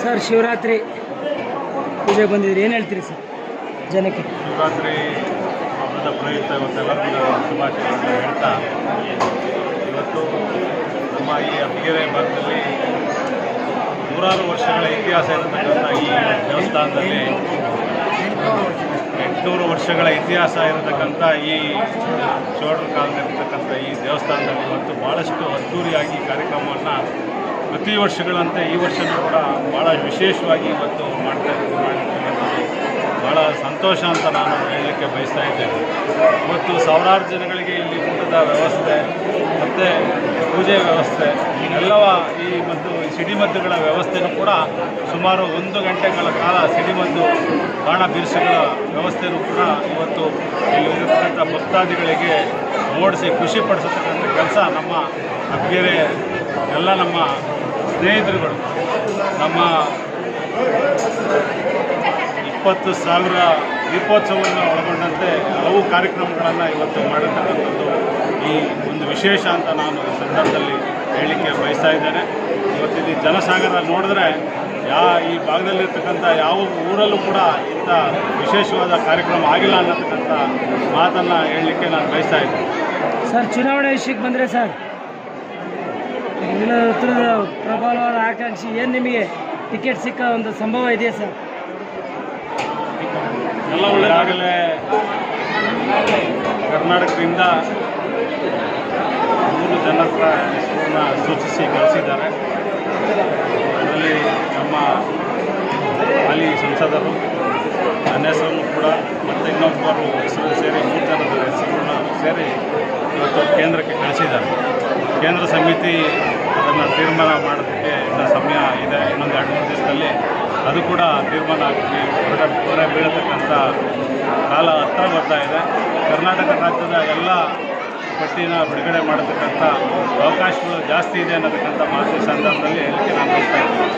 Sir, Shivaratri ಪೂಜೆ ಬಂದಿದ್ರಿ ಏನು ಹೇಳ್ತೀರಿ ಸರ್ ಜನಕ್ಕೆ? ಶಿವರಾತ್ರಿ ಹಬ್ಬದ ಪ್ರಯುಕ್ತ ಇವತ್ತೆಲ್ಲರಿಗೂ ಶುಭಾಶಯಗಳನ್ನು ಹೇಳ್ತಾ ಇವತ್ತು ನಮ್ಮ ಈ ಅಬ್ಬಿಗೆರೆ ಭಾಗದಲ್ಲಿ ನೂರಾರು ವರ್ಷಗಳ ಇತಿಹಾಸ ಇರತಕ್ಕಂಥ ಈ ದೇವಸ್ಥಾನದಲ್ಲಿ ಎಂಟುನೂರು ವರ್ಷಗಳ ಇತಿಹಾಸ ಇರತಕ್ಕಂಥ ಈ ಚೋಳರ ಕಾಲದಲ್ಲಿರ್ತಕ್ಕಂಥ ಈ ದೇವಸ್ಥಾನದಲ್ಲಿ ಇವತ್ತು ಭಾಳಷ್ಟು ಅದ್ದೂರಿಯಾಗಿ ಕಾರ್ಯಕ್ರಮವನ್ನು ಪ್ರತಿ ವರ್ಷಗಳಂತೆ ಈ ವರ್ಷವೂ ಕೂಡ ಭಾಳ ವಿಶೇಷವಾಗಿ ಇವತ್ತು ಮಾಡ್ತಾ ಭಾಳ ಸಂತೋಷ ಅಂತ ನಾನು ಹೇಳಲಿಕ್ಕೆ ಬಯಸ್ತಾ ಇದ್ದೇನೆ. ಇವತ್ತು ಸಾವಿರಾರು ಜನಗಳಿಗೆ ಇಲ್ಲಿ ಊಟದ ವ್ಯವಸ್ಥೆ, ಮತ್ತು ಪೂಜೆ ವ್ಯವಸ್ಥೆ, ಎಲ್ಲವ ಈ ಮತ್ತು ಸಿಡಿಮದ್ದುಗಳ ವ್ಯವಸ್ಥೆನೂ ಕೂಡ ಸುಮಾರು ಒಂದು ಗಂಟೆಗಳ ಕಾಲ ಸಿಡಿಮದ್ದು ಬಾಣ ಬೀರ್ಸುಗಳ ವ್ಯವಸ್ಥೆನೂ ಕೂಡ ಇವತ್ತು ಇಲ್ಲಿರ್ತಕ್ಕಂಥ ಭಕ್ತಾದಿಗಳಿಗೆ ಓಡಿಸಿ ಖುಷಿಪಡಿಸತಕ್ಕಂಥ ಕೆಲಸ ನಮ್ಮ ಅಬ್ಗೆರೆ ಎಲ್ಲ ನಮ್ಮ ಸ್ನೇಹಿತರುಗಳು, ನಮ್ಮ ಇಪ್ಪತ್ತು ಸಾವಿರ ದೀಪೋತ್ಸವವನ್ನು ಒಳಗೊಂಡಂತೆ ಹಲವು ಕಾರ್ಯಕ್ರಮಗಳನ್ನು ಇವತ್ತು ಮಾಡಿರ್ತಕ್ಕಂಥದ್ದು ಈ ಒಂದು ವಿಶೇಷ ಅಂತ ನಾನು ಸಂದರ್ಭದಲ್ಲಿ ಹೇಳಲಿಕ್ಕೆ ಬಯಸ್ತಾ ಇದ್ದೇನೆ. ಇವತ್ತಿಲ್ಲಿ ಜನಸಾಗರ ನೋಡಿದ್ರೆ ಯಾ ಈ ಭಾಗದಲ್ಲಿರ್ತಕ್ಕಂಥ ಯಾವ ಊರಲ್ಲೂ ಕೂಡ ಇಂಥ ವಿಶೇಷವಾದ ಕಾರ್ಯಕ್ರಮ ಆಗಿಲ್ಲ ಅನ್ನತಕ್ಕಂಥ ಮಾತನ್ನು ಹೇಳಲಿಕ್ಕೆ ನಾನು ಬಯಸ್ತಾ ಇದ್ದೇನೆ. ಸರ್, ಚುನಾವಣೆ ವಿಷಯಕ್ಕೆ ಬಂದರೆ ಸರ್ ಎಲ್ಲ ಉತ್ತರದ ಪ್ರಬಲವಾದ ಆಕಾಂಕ್ಷಿ, ಏನು ನಿಮಗೆ ಟಿಕೆಟ್ ಸಿಕ್ಕ ಒಂದು ಸಂಭವ ಇದೆಯಾ ಸರ್? ಎಲ್ಲ ಒಳ್ಳೆಯದಾಗಲೇ ಕರ್ನಾಟಕದಿಂದ ಮೂರು ಜನರ ಹೆಸರನ್ನ ಸೂಚಿಸಿ ಕಳಿಸಿದ್ದಾರೆ. ಅದರಲ್ಲಿ ನಮ್ಮ ಹಾಲಿ ಸಂಸದರು, ನನ್ನ ಹೆಸರನ್ನು ಕೂಡ ಮತ್ತು ಇನ್ನೊಬ್ಬರು ಹೆಸರು ಸೇರಿ ಮೂರು ಜನರ ಹೆಸರನ್ನು ಸೇರಿ ಇವತ್ತು ಕೇಂದ್ರಕ್ಕೆ ಕಳಿಸಿದ್ದಾರೆ. ಕೇಂದ್ರ ಸಮಿತಿ ಅದನ್ನು ತೀರ್ಮಾನ ಮಾಡೋದಕ್ಕೆ ಇನ್ನೂ ಸಮಯ ಇದೆ. ಇನ್ನೊಂದು ಎರಡು ಮೂರು ದಿವಸದಲ್ಲಿ ಅದು ಕೂಡ ತೀರ್ಮಾನ ಆಗಿ ಹೊರ ಬೀಳತಕ್ಕಂಥ ಕಾಲ ಹತ್ರ ಬರ್ತಾ ಇದೆ. ಕರ್ನಾಟಕ ರಾಜ್ಯದ ಎಲ್ಲ ಪಟ್ಟಿನ ಬಿಡುಗಡೆ ಮಾಡತಕ್ಕಂಥ ಅವಕಾಶಗಳು ಜಾಸ್ತಿ ಇದೆ ಅನ್ನತಕ್ಕಂಥ ಮಾತು ಸಂದರ್ಭದಲ್ಲಿ ಹೇಳಲಿಕ್ಕೆ ನಾನು ಬಯಸ್ತಾ ಇದ್ದೀನಿ.